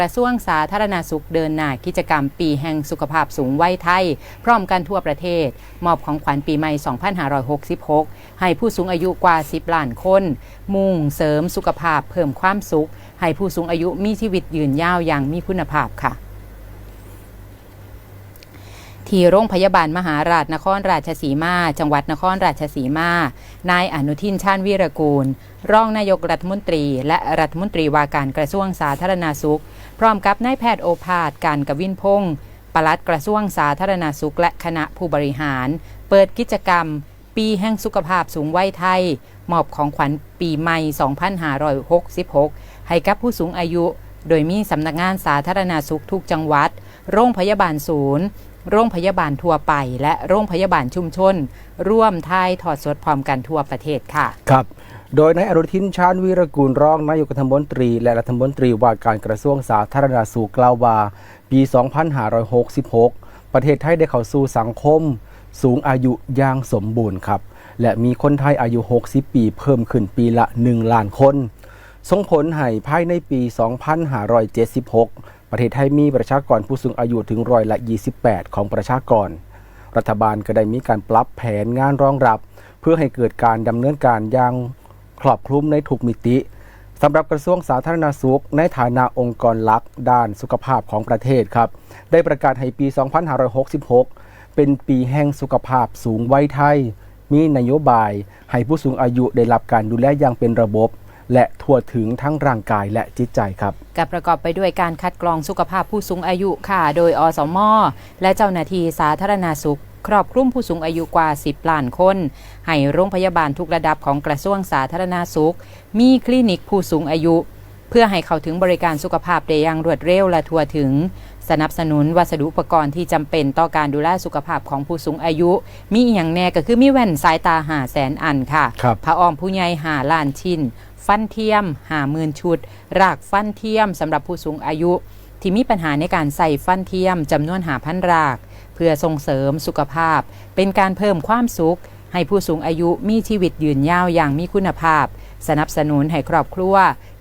ระทรวงสาธารณสุขเดินหน้ากิจกรรมปีแห่งสุขภาพสูงวัยไทย พร้อมกันทั่วประเทศ มอบของขวัญปีใหม่ 2566 ให้ผู้สูงอายุกว่า 10 ล้านคน มุ่งเสริมสุขภาพเพิ่มความสุข ให้ผู้สูงอายุมีชีวิตยืนยาวอย่างมีคุณภาพค่ะ ที่โรงพยาบาลมหาราชนครราชสีมา จังหวัดนครราชสีมา นายอนุทินชาญวีรกูล รองนายกรัฐมนตรี และรัฐมนตรีว่าการกระทรวงสาธารณาสุข พร้อมกับนายแพทย์โอภาสการกวินพงศ์ปลัดกระทรวงสาธารณาสุข และคณะผู้บริหาร เปิดกิจกรรม ปีแห่งสุขภาพสูงวัยไทย มอบของขวัญปีใหม่ 2566 ให้กับผู้สูงอายุ โดยมีสำนักงานสาธารณาสุขทุกจังหวัด โรงพยาบาลศูนย์ โรงพยาบาลทั่วไป และโรงพยาบาลชุมชน ร่วมทายถอดสดพร้อมกันทั่วประเทศค่ะครับโดยนายอนุทินชาญวีรกูลรองนายกรัฐมนตรี และรัฐมนตรีว่าการกระทรวงสาธารณสุขกล่าวว่า ปี 2566 ประเทศไทยได้เข้าสู่สังคม สูงอายุอย่างสมบูรณ์ครับ และมีคนไทยอายุ 60 ปีเพิ่มขึ้นปีละ 1 ล้านคน ส่งผลให้ภายในปี 2576 ประเทศไทยมีประชากรผู้สูงอายุถึงร้อยละ 28 ของประชากร รัฐบาลก็ได้มีการปรับแผนงานรองรับ เพื่อให้เกิดการดำเนินการอย่างครอบคลุมในทุกมิติสำหรับกระทรวงสาธารณสุข ในฐานะองค์กรหลักด้านสุขภาพของประเทศครับ ได้ประกาศให้ปี 2566 เป็นปีแห่งสุขภาพสูงวัยไทย มีนโยบายให้ผู้สูงอายุได้รับการดูแลอย่างเป็นระบบ และทั่วถึงทั้งร่างกายและจิตใจครับกับประกอบไปด้วยการคัดกรองสุขภาพผู้สูงอายุค่ะ โดยอสมและเจ้าหน้าที่สาธารณาสุข ครอบคลุมผู้สูงอายุกว่า 10 ล้านคน ให้โรงพยาบาลทุกระดับของกระทรวงสาธารณาสุข มีคลินิกผู้สูงอายุ เพื่อให้เข้าถึงบริการสุขภาพได้อย่างรวดเร็วและทั่วถึง สนับสนุนวัสดุอุปกรณ์ที่จำเป็นต่อการดูแลสุขภาพของผู้สูงอายุ มีอหย่างแน่ก็คือมีแว่นสายตาหาแสนอันค่ะครับผ้าอ้อมผู้ใหญ่หาล้านชิ้น ฟันเทียมหาหมื่นชุด รากฟันเทียมสำหรับผู้สูงอายุ ที่มีปัญหาในการใส่ฟันเทียมจำนวนหาพันราก เพื่อส่งเสริมสุขภาพ เป็นการเพิ่มความสุขให้ผู้สูงอายุมีชีวิตยืนยาวอย่างมีคุณภาพ สนับสนุนให้ครอบครัว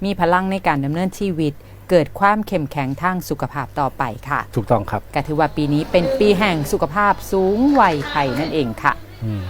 มีพลังในการดำเนินชีวิต เกิดความเข้มแข็งทางสุขภาพต่อไปค่ะถูกต้องครับก็ถือว่าปีนี้เป็นปีแห่งสุขภาพสูงวัยไทยนั่นเองค่ะ อืม